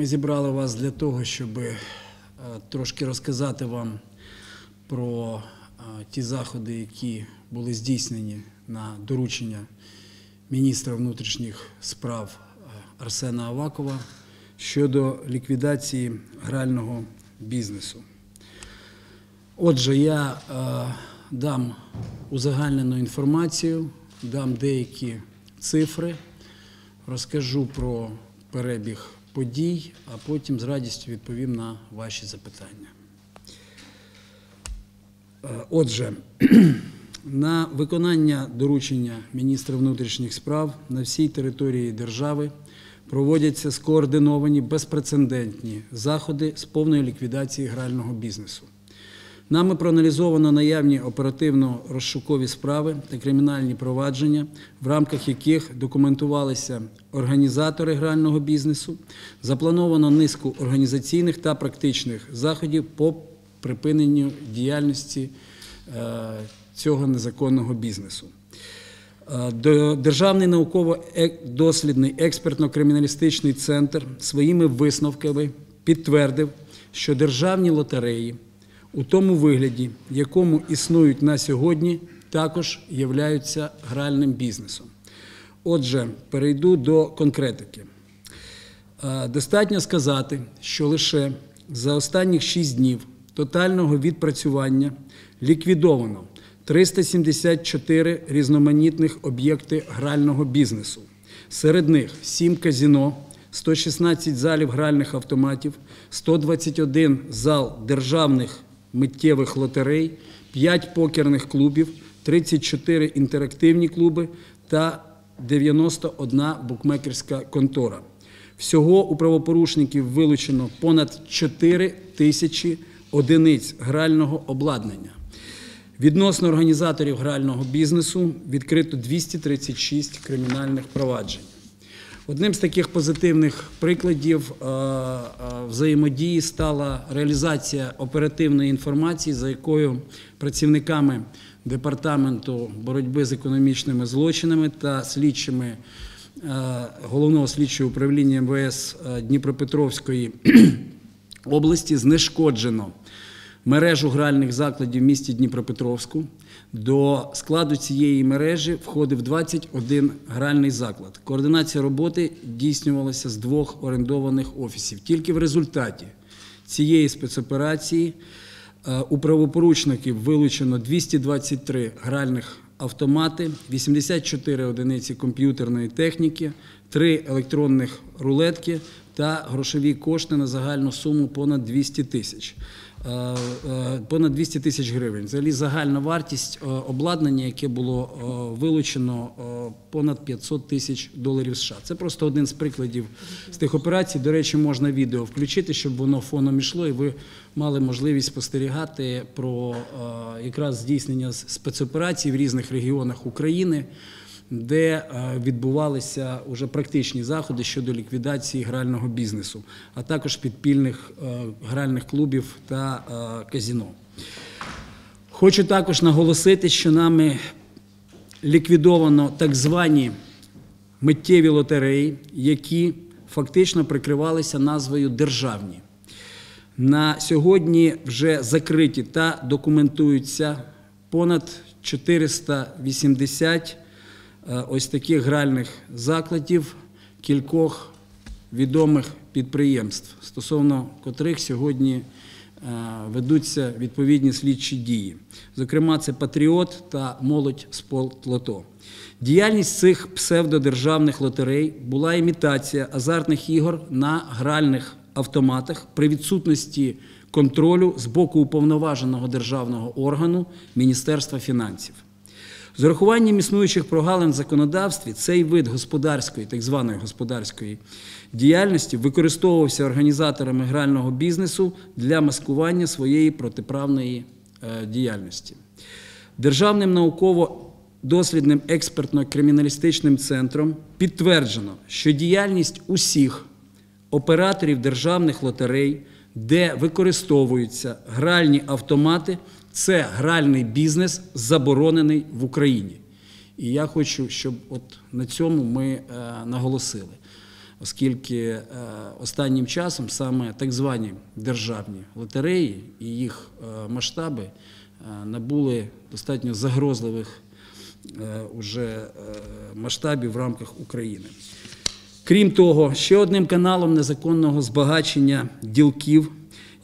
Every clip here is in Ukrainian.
Ми зібрали вас для того, щоб е, трошки розказати вам про е, ті заходи, які були здійснені на доручення міністра внутрішніх справ е, Арсена Авакова щодо ліквідації грального бізнесу. Отже, я дам узагальнену інформацію, дам деякі цифри, розкажу про перебіг подій, а потім з радістю відповім на ваші запитання. Е, Отже, на виконання доручення міністра внутрішніх справ на всій території держави проводяться скоординовані безпрецедентні заходи з повної ліквідації грального бізнесу. Нами проаналізовано наявні оперативно-розшукові справи та кримінальні провадження, в рамках яких документувалися організатори грального бізнесу, заплановано низку організаційних та практичних заходів по припиненню діяльності е, цього незаконного бізнесу. Е, Державний науково-дослідний експертно-криміналістичний центр своїми висновками підтвердив, що державні лотереї у тому вигляді, якому існують на сьогодні, також являються гральним бізнесом. Отже, перейду до конкретики. Е, Достатньо сказати, що лише за останніх 6 днів тотального відпрацювання ліквідовано 374 різноманітних об'єкти грального бізнесу. Серед них 7 казіно, 116 залів гральних автоматів, 121 зал державних миттєвих лотерей, 5 покерних клубів, 34 інтерактивні клуби та 91 букмекерська контора. Всього у правопорушників вилучено понад 4 тисячі одиниць грального обладнання. Відносно організаторів грального бізнесу відкрито 236 кримінальних проваджень. Одним з таких позитивних прикладів е, е, взаємодії стала реалізація оперативної інформації, за якою працівниками департаменту боротьби з економічними злочинами та слідчими е, головного слідчого управління МВС Дніпропетровської області знешкоджено мережу гральних закладів в місті Дніпропетровську. До складу цієї мережі входив 21 гральний заклад. Координація роботи здійснювалася з двох орендованих офісів. Тільки в результаті цієї спецоперації е, у правопорушників вилучено 223 гральних автомати, 84 одиниці комп'ютерної техніки, 3 електронних рулетки та грошові кошти на загальну суму понад 200 тисяч. Е, е, Понад 200 тисяч гривень. Взагалі загальна вартість е, обладнання, яке було вилучено, понад 500 тисяч доларів США. Це просто один з прикладів з тих операцій. До речі, можна відео включити, щоб воно фоном йшло, і ви мали можливість спостерігати про якраз здійснення спецоперацій в різних регіонах України де е, відбувалися уже практичні заходи щодо ліквідації грального бізнесу, а також підпільних е, гральних клубів та е, казіно. Хочу також наголосити, що нами ліквідовано так звані миттєві лотереї, які фактично прикривалися назвою державні. На сьогодні вже закриті та документуються понад 480 е, ось таких гральних закладів кількох відомих підприємств, стосовно котрих сьогодні е, ведуться відповідні слідчі дії. Зокрема, це Патріот та Молодь Спорт Лото. Діяльність цих псевдодержавних лотерей була імітація азартних ігор на гральних автоматах при відсутності контролю з боку уповноваженого державного органу Міністерства фінансів. З урахуванням існуючих прогалин в законодавстві цей вид господарської, так званої господарської діяльності використовувався організаторами грального бізнесу для маскування своєї протиправної е, діяльності. Державним науково-дослідним експертно-криміналістичним центром підтверджено, що діяльність усіх операторів державних лотерей, де використовуються гральні автомати, це гральний бізнес, заборонений в Україні. І я хочу, щоб от на цьому ми е, наголосили. оскільки е, останнім часом саме так звані державні лотереї і їх е, масштаби набули достатньо загрозливих уже масштабів в рамках України. Крім того, ще одним каналом незаконного збагачення ділків,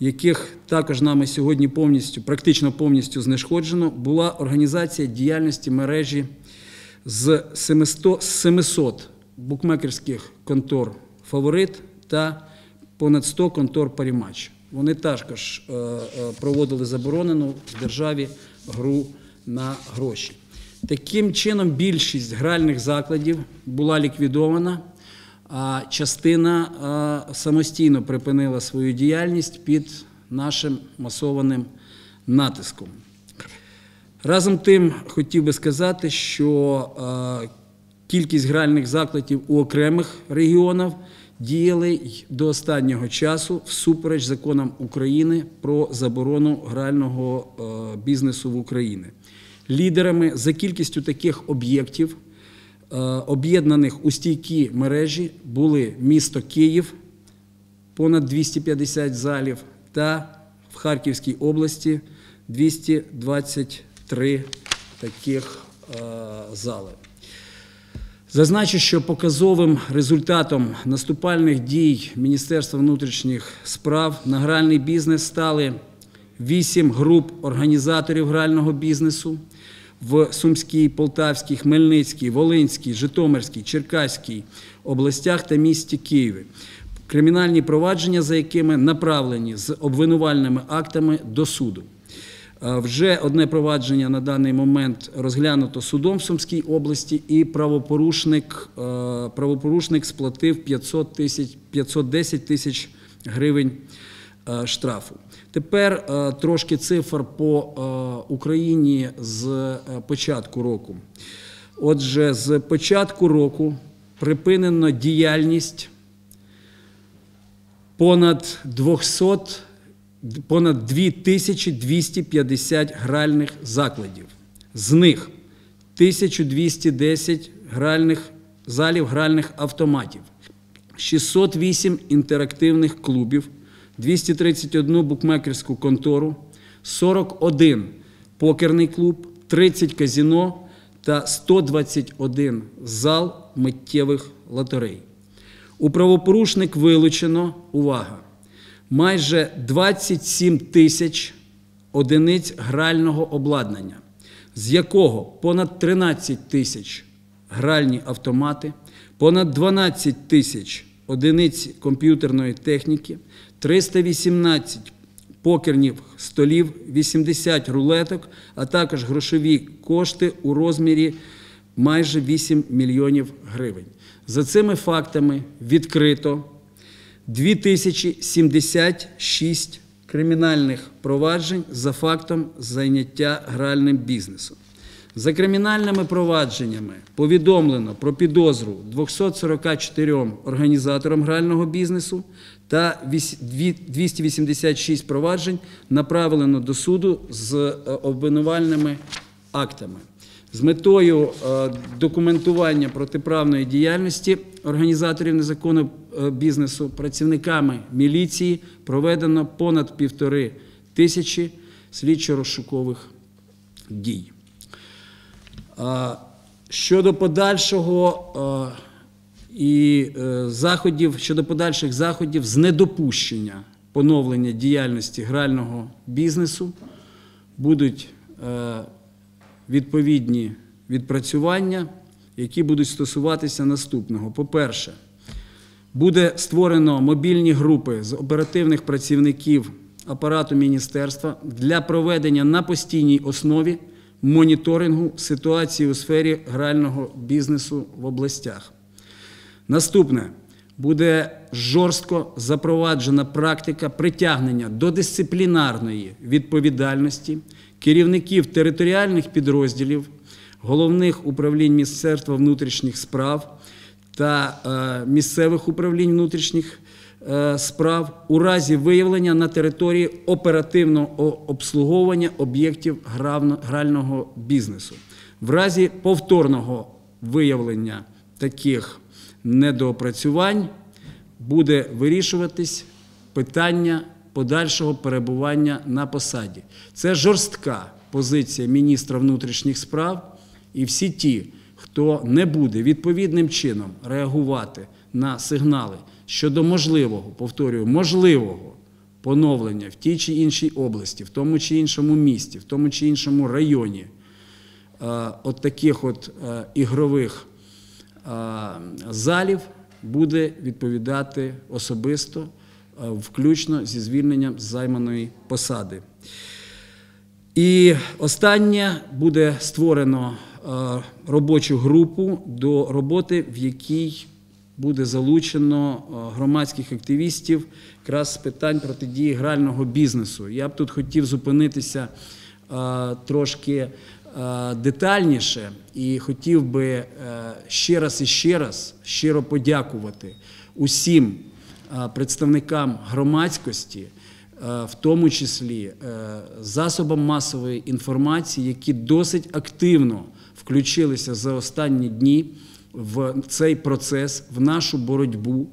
яких також нами сьогодні повністю, практично повністю знешкоджено, була організація діяльності мережі з 700, 700 букмекерських контор Фаворит та понад 100 контор Парімач. Вони також е, е, проводили заборонену в державі гру на гроші. Таким чином, більшість гральних закладів була ліквідована, а частина самостійно припинила свою діяльність під нашим масованим натиском. Разом тим хотів би сказати, що кількість гральних закладів у окремих регіонах діяли до останнього часу всупереч законам України про заборону грального бізнесу в Україні. Лідерами за кількістю таких об'єктів, об'єднаних у стійкі мережі, були місто Київ, понад 250 залів, та в Харківській області 223 таких е, зали. Зазначу, що показовим результатом наступальних дій Міністерства внутрішніх справ на гральний бізнес стали вісім груп організаторів грального бізнесу в Сумській, Полтавській, Хмельницькій, Волинській, Житомирській, Черкаській областях та місті Києві. Кримінальні провадження, за якими направлені з обвинувальними актами до суду. Вже одне провадження на даний момент розглянуто судом в Сумській області, і правопорушник, правопорушник сплатив 500 тисяч, 510 тисяч гривень штрафу. Тепер е, трошки цифр по е, Україні з е, початку року. Отже, з початку року припинено діяльність понад 200, понад 2250 гральних закладів. З них 1210 гральних залів гральних автоматів, 608 інтерактивних клубів, 231 букмекерську контору, 41 покерний клуб, 30 казіно та 121 зал миттєвих лотерей. У правопорушник вилучено, увага, майже 27 тисяч одиниць грального обладнання, з якого понад 13 тисяч гральні автомати, понад 12 тисяч одиниць комп'ютерної техніки, 318 покерних столів, 80 рулеток, а також грошові кошти у розмірі майже 8 мільйонів гривень. За цими фактами відкрито 2076 кримінальних проваджень за фактом зайняття гральним бізнесом. За кримінальними провадженнями повідомлено про підозру 244 організаторам грального бізнесу та 286 проваджень направлено до суду з е, обвинувальними актами. З метою е, документування протиправної діяльності організаторів незаконного е, бізнесу працівниками міліції проведено понад півтори тисячі слідчо-розшукових дій. Щодо подальшого і е, заходів, щодо подальших заходів з недопущення поновлення діяльності грального бізнесу будуть е, відповідні відпрацювання, які будуть стосуватися наступного. По-перше, буде створено мобільні групи з оперативних працівників апарату міністерства для проведення на постійній основі моніторингу ситуації у сфері грального бізнесу в областях. Наступне буде жорстко запроваджена практика притягнення до дисциплінарної відповідальності керівників територіальних підрозділів, головних управлінь Міністерства внутрішніх справ та е, місцевих управлінь внутрішніх е, справ у разі виявлення на території оперативного обслуговування об'єктів грального бізнесу. В разі повторного виявлення таких недоопрацювань буде вирішуватись питання подальшого перебування на посаді. Це жорстка позиція міністра внутрішніх справ, і всі ті, хто не буде відповідним чином реагувати на сигнали щодо можливого, повторюю, можливого поновлення в тій чи іншій області, в тому чи іншому місті, в тому чи іншому районі е, от таких от е, ігрових залів буде відповідати особисто, е, включно зі звільненням з займаної посади. І останнє буде створено е, робочу групу до роботи, в якій буде залучено е, громадських активістів якраз з питань протидії грального бізнесу. Я б тут хотів зупинитися е, трошки е, детальніше і хотів би е, ще раз і ще раз щиро подякувати усім е, представникам громадськості. Е, в тому числі е, засобам масової інформації, які досить активно включилися за останні дні в цей процес, в нашу боротьбу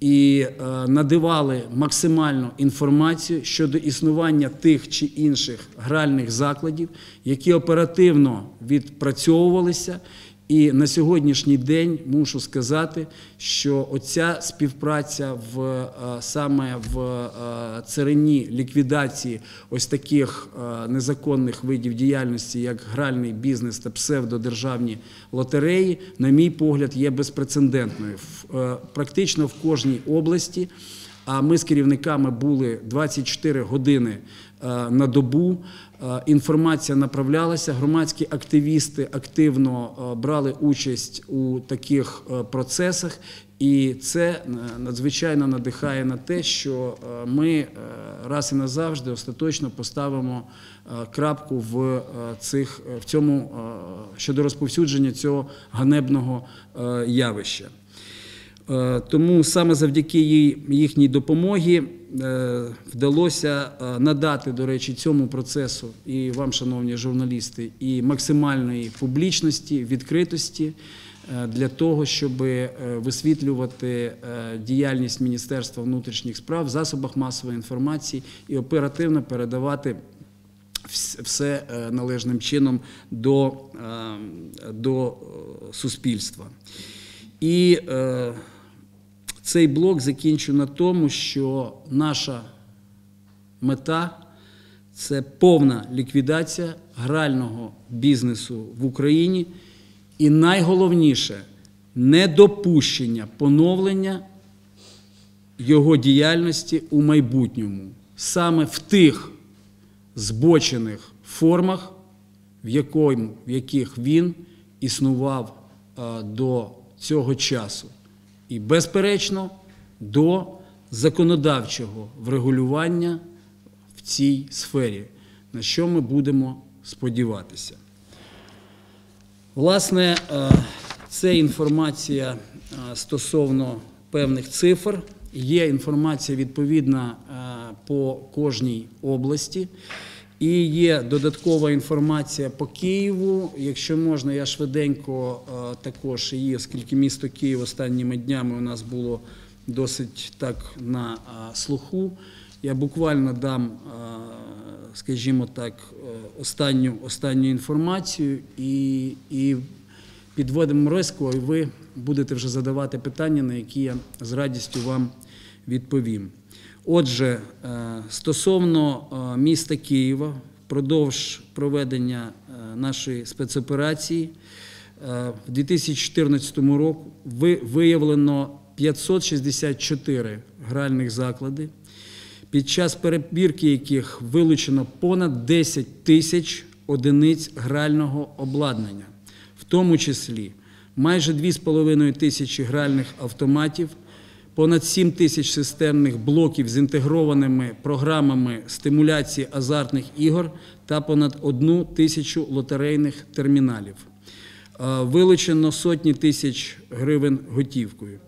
і е, надавали максимальну інформацію щодо існування тих чи інших гральних закладів, які оперативно відпрацьовувалися. І на сьогоднішній день мушу сказати, що оця співпраця в е, саме в е, царині ліквідації ось таких е, незаконних видів діяльності, як гральний бізнес та псевдодержавні лотереї, на мій погляд, є безпрецедентною. Практично в кожній області. А ми з керівниками були 24 години е, на добу. Е, Інформація направлялася. Громадські активісти активно е, брали участь у таких процесах, і це надзвичайно надихає на те, що ми раз і назавжди остаточно поставимо крапку в цих в цьому щодо розповсюдження цього ганебного явища. Е, Тому саме завдяки їхній допомогі е, вдалося е, надати, до речі, цьому процесу і вам, шановні журналісти, і максимальної публічності, відкритості для того, щоб висвітлювати діяльність Міністерства внутрішніх справ в засобах масової інформації і оперативно передавати все належним чином до, до суспільства. І цей блок закінчу на тому, що наша мета це повна ліквідація грального бізнесу в Україні. І найголовніше недопущення поновлення його діяльності у майбутньому саме в тих збочених формах, в, якому, в яких він існував е, до цього часу. І, безперечно, до законодавчого врегулювання в цій сфері, на що ми будемо сподіватися. Власне, е, це інформація е, стосовно певних цифр. Є інформація відповідна е, по кожній області. І є додаткова інформація по Києву. Якщо можна, я швиденько е, також її, оскільки місто Київ останніми днями у нас було досить так на е, слуху. Я буквально дам, е, скажімо так, останню, останню інформацію і, і підводимо риску, і ви будете вже задавати питання, на які я з радістю вам відповім. Отже, е, стосовно е, міста Києва, впродовж проведення е, нашої спецоперації в 2014 році виявлено 564 гральних заклади, під час перебірки яких вилучено понад 10 тисяч одиниць грального обладнання, в тому числі майже 2,5 тисячі гральних автоматів, понад 7 тисяч системних блоків з інтегрованими програмами стимуляції азартних ігор та понад 1 тисячу лотерейних терміналів. Е, Вилучено сотні тисяч гривень готівкою.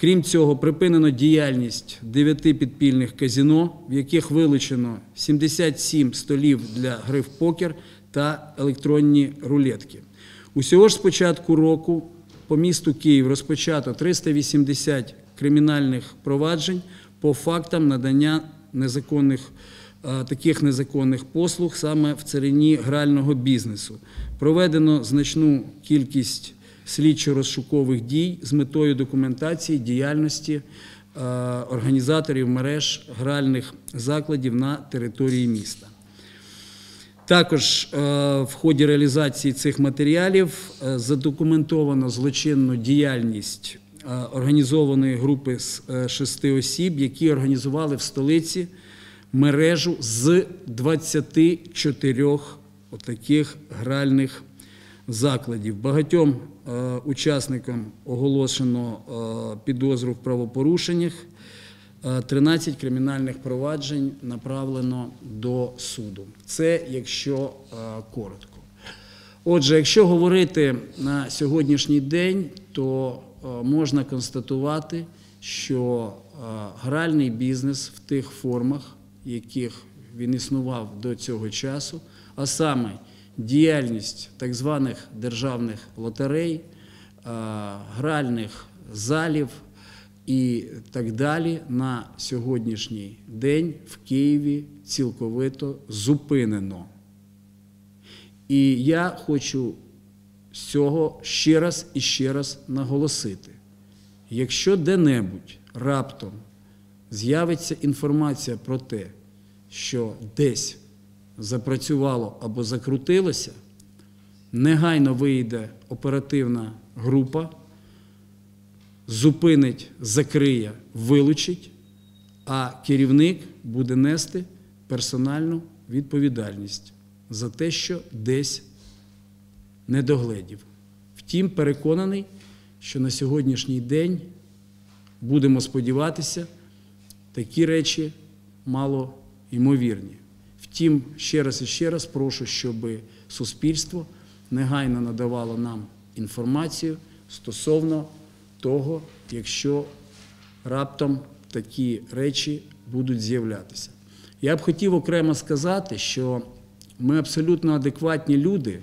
Крім цього, припинено діяльність дев'яти підпільних казіно, в яких вилучено 77 столів для гри в покер та електронні рулетки. Усього ж з початку року по місту Київ розпочато 380 кримінальних проваджень по фактам надання незаконних е, таких незаконних послуг саме в царині грального бізнесу. Проведено значну кількість слідчо-розшукових дій з метою документації діяльності е, організаторів мереж гральних закладів на території міста. Також е, в ході реалізації цих матеріалів задокументовано злочинну діяльність організованої групи з е, шести осіб, які організували в столиці мережу з 24 отаких гральних закладів. Багатьом е, учасникам оголошено е, підозру в правопорушеннях. Е, 13 кримінальних проваджень направлено до суду. Це якщо е, коротко. Отже, якщо говорити на сьогоднішній день, то е, можна констатувати, що е, гральний бізнес в тих формах, яких він існував до цього часу, а саме діяльність так званих державних лотерей, е, гральних залів і так далі, на сьогоднішній день в Києві цілковито зупинено. І я хочу з цього ще раз і ще раз наголосити: якщо де-небудь раптом з'явиться інформація про те, що десь запрацювало або закрутилося, негайно вийде оперативна група, зупинить, закриє, вилучить, а керівник буде нести персональну відповідальність за те, що десь не догледів. Втім, переконаний, що на сьогоднішній день будемо сподіватися, такі речі мало ймовірні. Втім, ще раз і ще раз прошу, щоб суспільство негайно надавало нам інформацію стосовно того, якщо раптом такі речі будуть з'являтися. Я б хотів окремо сказати, що ми абсолютно адекватні люди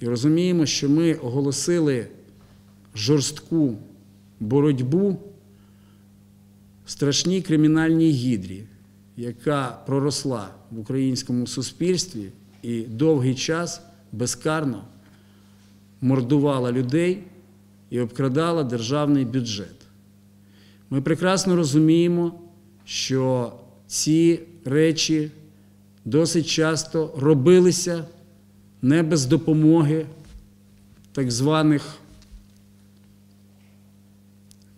і розуміємо, що ми оголосили жорстку боротьбу страшній кримінальній гідрі, яка проросла в українському суспільстві і довгий час безкарно мордувала людей і обкрадала державний бюджет. Ми прекрасно розуміємо, що ці речі досить часто робилися не без допомоги так званих,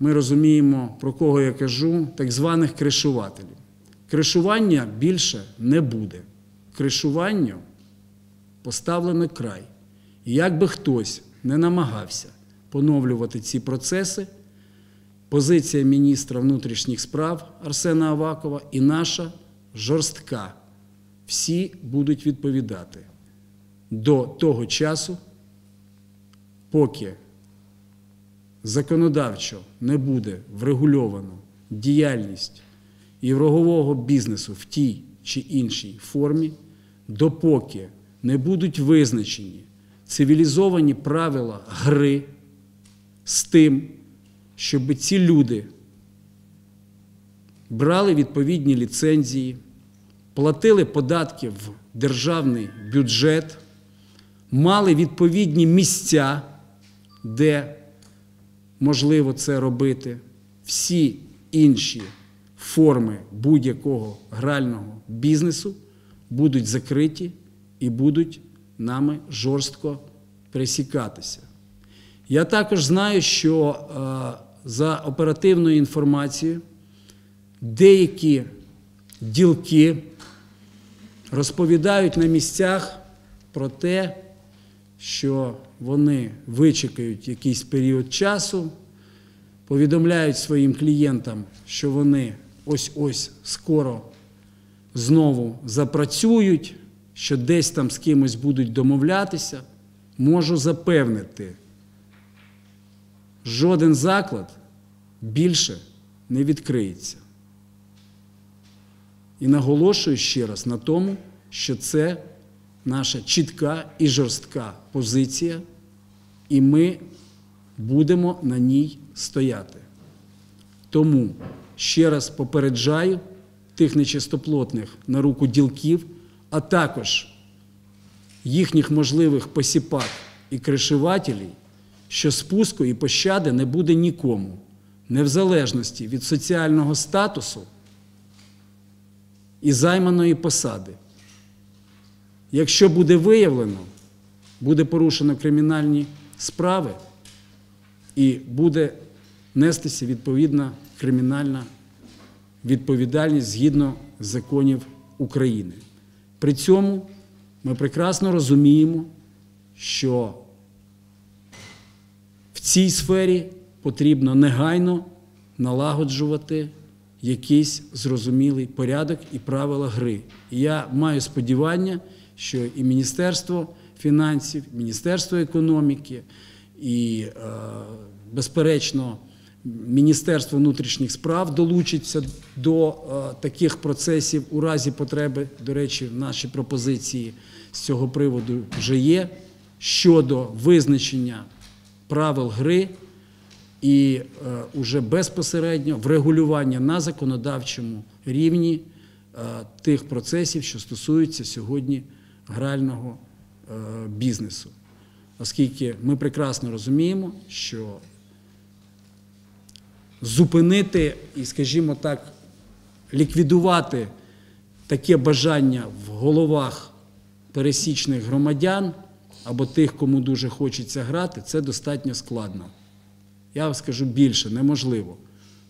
ми розуміємо, про кого я кажу, так званих кришувателів. Кришування більше не буде. Кришуванню поставлено край. І як би хтось не намагався поновлювати ці процеси, позиція міністра внутрішніх справ Арсена Авакова і наша жорстка. Всі будуть відповідати до того часу, поки законодавчо не буде врегульовано діяльність єврогового бізнесу в тій чи іншій формі, допоки не будуть визначені цивілізовані правила гри з тим, щоб ці люди брали відповідні ліцензії, платили податки в державний бюджет, мали відповідні місця, де можливо це робити, всі інші форми будь-якого грального бізнесу будуть закриті і будуть нами жорстко пресікатися. Я також знаю, що е, за оперативною інформацією деякі ділки розповідають на місцях про те, що вони вичекають якийсь період часу, повідомляють своїм клієнтам, що вони ось-ось скоро знову запрацюють, що десь там з кимось будуть домовлятися, можу запевнити, жоден заклад більше не відкриється. І наголошую ще раз на тому, що це наша чітка і жорстка позиція, і ми будемо на ній стояти. Тому ще раз попереджаю тих нечистоплотних на руку ділків, а також їхніх можливих посіпак і кришувателів, що спуску і пощади не буде нікому, не в залежності від соціального статусу і займаної посади. Якщо буде виявлено, буде порушено кримінальні справи і буде нестися відповідна кримінальна відповідальність згідно законів України. При цьому ми прекрасно розуміємо, що в цій сфері потрібно негайно налагоджувати якийсь зрозумілий порядок і правила гри. І я маю сподівання, що і Міністерство фінансів, Міністерство економіки, і, е, безперечно, Міністерство внутрішніх справ долучиться до е, таких процесів у разі потреби. До речі, наші пропозиції з цього приводу вже є щодо визначення правил гри і е, уже безпосередньо врегулювання на законодавчому рівні е, тих процесів, що стосуються сьогодні грального е, бізнесу. Оскільки ми прекрасно розуміємо, що зупинити і, скажімо так, ліквідувати таке бажання в головах пересічних громадян або тих, кому дуже хочеться грати, це достатньо складно. Я вам скажу більше, неможливо.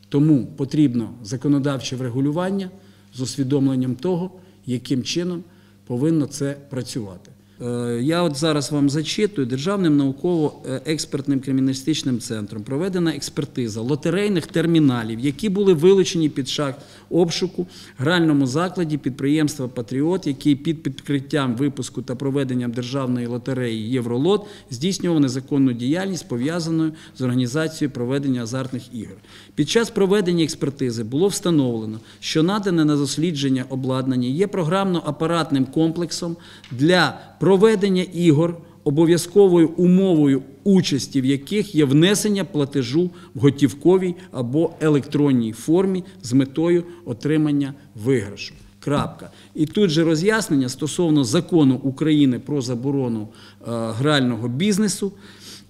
Тому потрібно законодавче врегулювання з усвідомленням того, яким чином повинно це працювати. Е, Я от зараз вам зачитую Державним науково-експертним криміналістичним центром проведена експертиза лотерейних терміналів, які були вилучені під час обшуку гральному закладі підприємства Патріот, який під підкриттям випуску та проведенням державної лотереї Євролот здійснював незаконну діяльність, пов'язану з організацією проведення азартних ігор. Під час проведення експертизи було встановлено, що надане на дослідження обладнання є програмно-апаратним комплексом для проведення ігор, обов'язковою умовою участі в яких є внесення платежу в готівковій або електронній формі з метою отримання виграшу. Крапка. І тут же роз'яснення стосовно закону України про заборону е, грального бізнесу.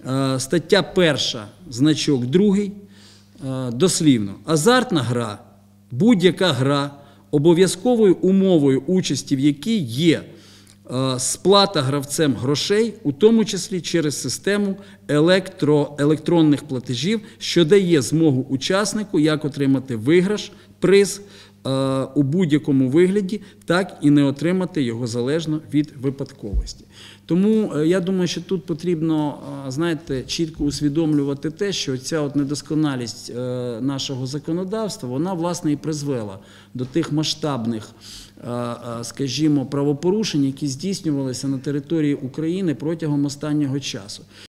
Е, стаття перша, значок другий, е, дослівно. Азартна гра, будь-яка гра, обов'язковою умовою участі в якій є сплата гравцем грошей, у тому числі через систему електро, електронних платежів, що дає змогу учаснику як отримати виграш, приз е, у будь-якому вигляді, так і не отримати його залежно від випадковості. Тому е, я думаю, що тут потрібно, е, знаєте, чітко усвідомлювати те, що ця от недосконалість е, нашого законодавства, вона власне і призвела до тих масштабних, е, е, скажімо, правопорушень, які здійснювалися на території України протягом останнього часу.